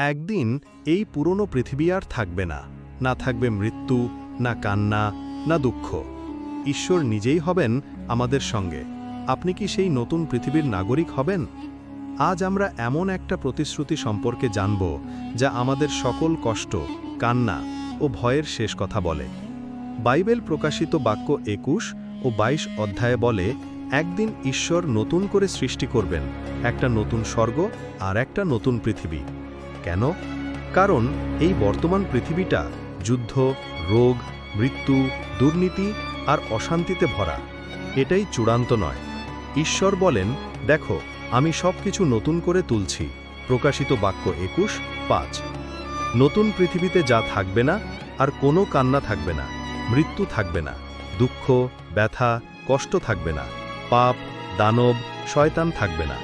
একদিন এই পুরনো পৃথিবী আর থাকবে না। না থাকবে মৃত্যু, না কান্না, না দুঃখ। ঈশ্বর নিজেই হবেন আমাদের সঙ্গে। আপনি কি সেই নতুন পৃথিবীর নাগরিক হবেন? আজ আমরা এমন একটা প্রতিশ্রুতি সম্পর্কে জানব, যা আমাদের সকল কষ্ট, কান্না ও ভয়ের শেষ কথা বলে। বাইবেল প্রকাশিত বাক্য একুশ ও ২২ অধ্যায়ে বলে, একদিন ঈশ্বর নতুন করে সৃষ্টি করবেন, একটা নতুন স্বর্গ আর একটা নতুন পৃথিবী। কেন? কারণ এই বর্তমান পৃথিবীটা যুদ্ধ, রোগ, মৃত্যু, দুর্নীতি আর অশান্তিতে ভরা। এটাই চূড়ান্ত নয়। ঈশ্বর বলেন, দেখো, আমি সব কিছু নতুন করে তুলছি। প্রকাশিত বাক্য একুশ, পাঁচ। নতুন পৃথিবীতে যা থাকবে না, আর কোনো কান্না থাকবে না, মৃত্যু থাকবে না, দুঃখ, ব্যথা, কষ্ট থাকবে না, পাপ, দানব, শয়তান থাকবে না।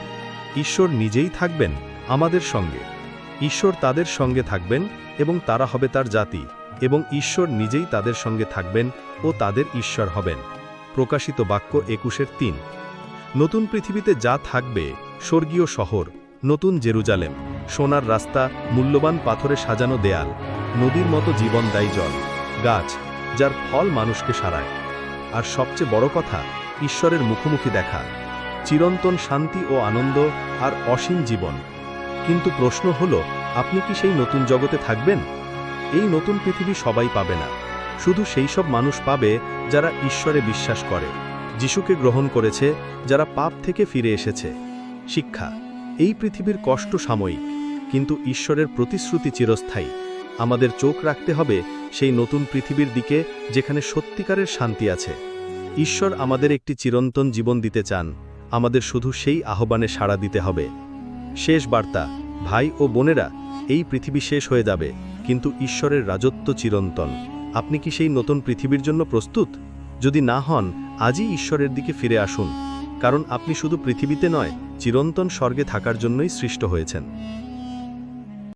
ঈশ্বর নিজেই থাকবেন আমাদের সঙ্গে। ঈশ্বর তাদের সঙ্গে থাকবেন এবং তারা হবে তার জাতি, এবং ঈশ্বর নিজেই তাদের সঙ্গে থাকবেন ও তাদের ঈশ্বর হবেন। প্রকাশিত বাক্য একুশের তিন। নতুন পৃথিবীতে যা থাকবে, স্বর্গীয় শহর, নতুন জেরুজালেম, সোনার রাস্তা, মূল্যবান পাথরে সাজানো দেয়াল, নদীর মতো জীবনদায়ী জল, গাছ, যার ফল মানুষকে সারায়। আর সবচেয়ে বড় কথা, ঈশ্বরের মুখোমুখি দেখা, চিরন্তন শান্তি ও আনন্দ আর অসীম জীবন। কিন্তু প্রশ্ন হল, আপনি কি সেই নতুন জগতে থাকবেন? এই নতুন পৃথিবী সবাই পাবে না। শুধু সেই সব মানুষ পাবে যারা ঈশ্বরে বিশ্বাস করে, যিশুকে গ্রহণ করেছে, যারা পাপ থেকে ফিরে এসেছে। শিক্ষা, এই পৃথিবীর কষ্ট সাময়িক, কিন্তু ঈশ্বরের প্রতিশ্রুতি চিরস্থায়ী। আমাদের চোখ রাখতে হবে সেই নতুন পৃথিবীর দিকে, যেখানে সত্যিকারের শান্তি আছে। ঈশ্বর আমাদের একটি চিরন্তন জীবন দিতে চান। আমাদের শুধু সেই আহ্বানে সাড়া দিতে হবে। শেষ বার্তা, ভাই ও বোনেরা, এই পৃথিবী শেষ হয়ে যাবে, কিন্তু ঈশ্বরের রাজত্ব চিরন্তন। আপনি কি সেই নতুন পৃথিবীর জন্য প্রস্তুত? যদি না হন, আজই ঈশ্বরের দিকে ফিরে আসুন, কারণ আপনি শুধু পৃথিবীতে নয়, চিরন্তন স্বর্গে থাকার জন্যই সৃষ্ট হয়েছেন।